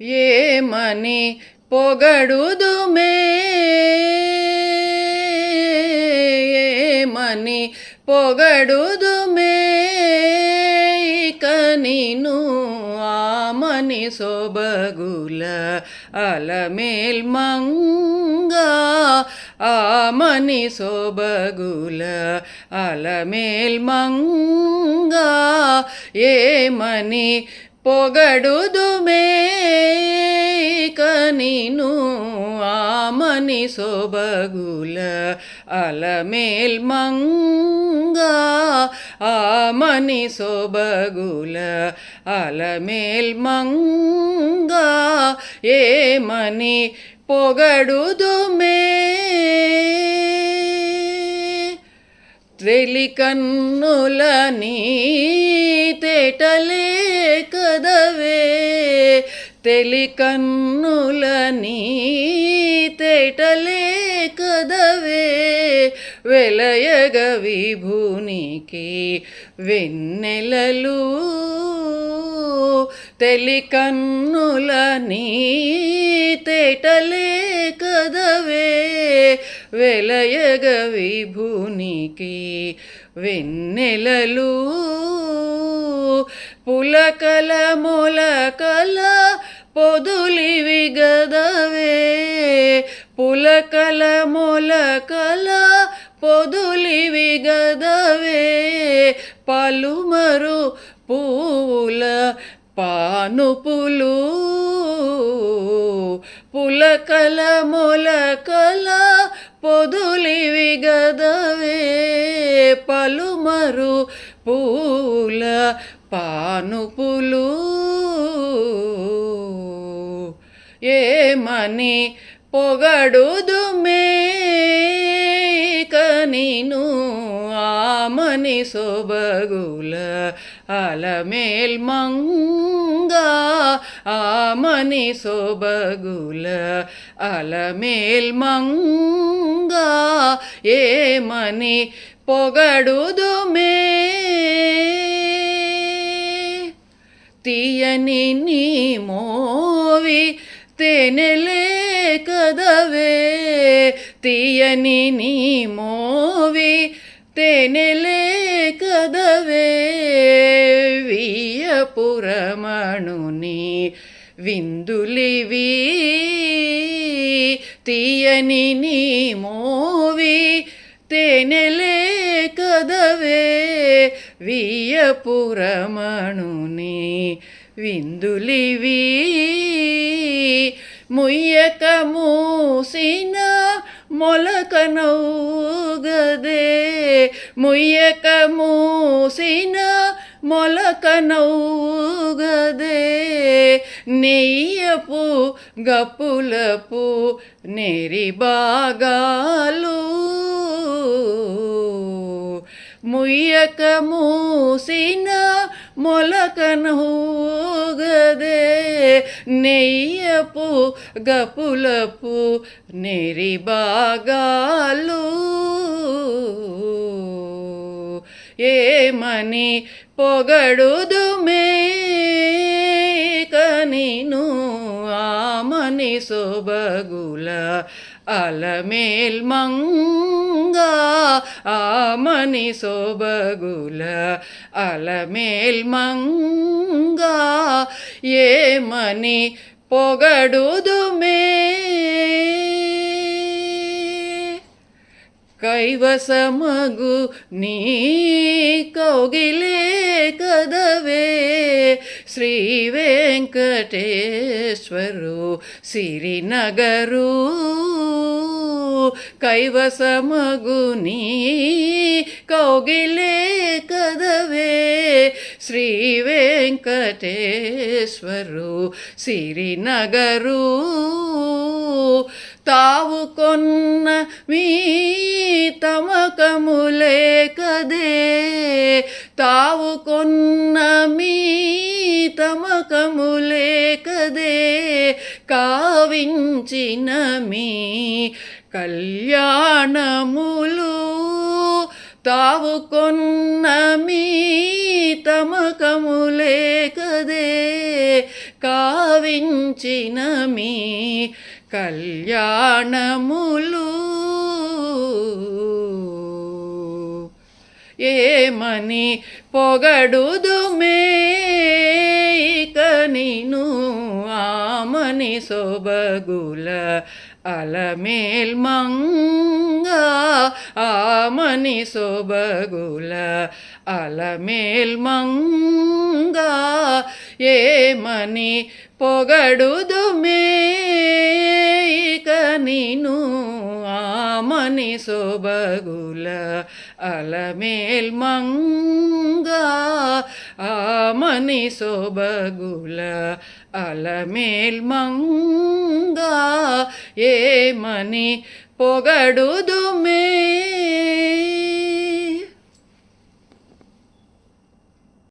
ఏమని పొగడుదుమే? ఏమని పొగడుదుమే? ఇక నీను ఆమని సొబగుల అలమేల్ మంగా ఆమని సొబగుల అలమేల్ మంగా ఏమని పొగడుదుమే కనిను ఆమని సొబగుల అలమేల్ మంగా ఆమని సొబగుల అలమేల్ మంగా ఏమని పొగడుదుమే తెలికన్నుల నీ తేటలే కదవే. తెలికన్నుల నీ తేటలే కదవే. వెలయగ విభూనికి వెన్నెలలు. తెలికన్నుల నీ తేటలే వెలయగ విభునికి వెన్నెలలు పులకల మొలకల పొదులివి గదవే. పులకల మొలకల పొదులివి గదవే. పలుమరు పూల పానుపులు పులకల మొలకల పొదులివి గదవే పలుమరు పూల పానుపులు. ఏమని పొగడుదుమే ఇక నీను ఆమని సొబగుల అలమేల్ మంగా ఆమని సొబగుల. అలమేల్ మంగా ఏమని పొగడుదుమే? తీయని నీ మోవి తేనెలే కదవే. తీయని నీ మోవి తేనెలే కదవే. పురమణుని విందులివి తీయని నీ మోవి తేనెలే కదవే వియపురమణుని విందులివి. ముయ్యక మూసిన మొలకనౌగదే ముయ్యక మూసిన మొలకనౌగదే నెయ్యపు గప్పులపు నేరి బాగాలు ముయ్యక మూసిన మొలకనూగదే నెయ్యపు గపులపు నెరి బాగాలు ఏమని పొగడుదుమే కనిను ఆమని సొబగుల అలమేల్ మంగా ఆమని సొబగుల అలమేల్ మంగా ఏమని పొగడుదుమే కైవసమగు నీ కౌగిలే కదవే. శ్రీ వెంకటేశ్వరు సిరినగరు. కైవసమగు నీ కౌగిలే కదవే. శ్రీ వెంకటేశ్వరు సిరినగరు. తావు కొన్న మీ తమకములే కదే తావు కొన్న మీ తమకములే కదే కావించిన మీ కళ్యాణములు తావు కొన్న మీ తమకములే కదే కావించిన మీ కళ్యాణములు. ఏమని పొగడుదుమే? ఇక నిను ఆమని సొబగుల అలమేల్ మంగ ఆమని సొబగుల అలమేల్ మంగ ఏమని పొగడుదుమే? ఇక నిను ఆమని సొబగుల అలమేల్ మంగ. ఆమని సొబగుల అలమేల్ మంగ. ఏమని పొగడుదుమే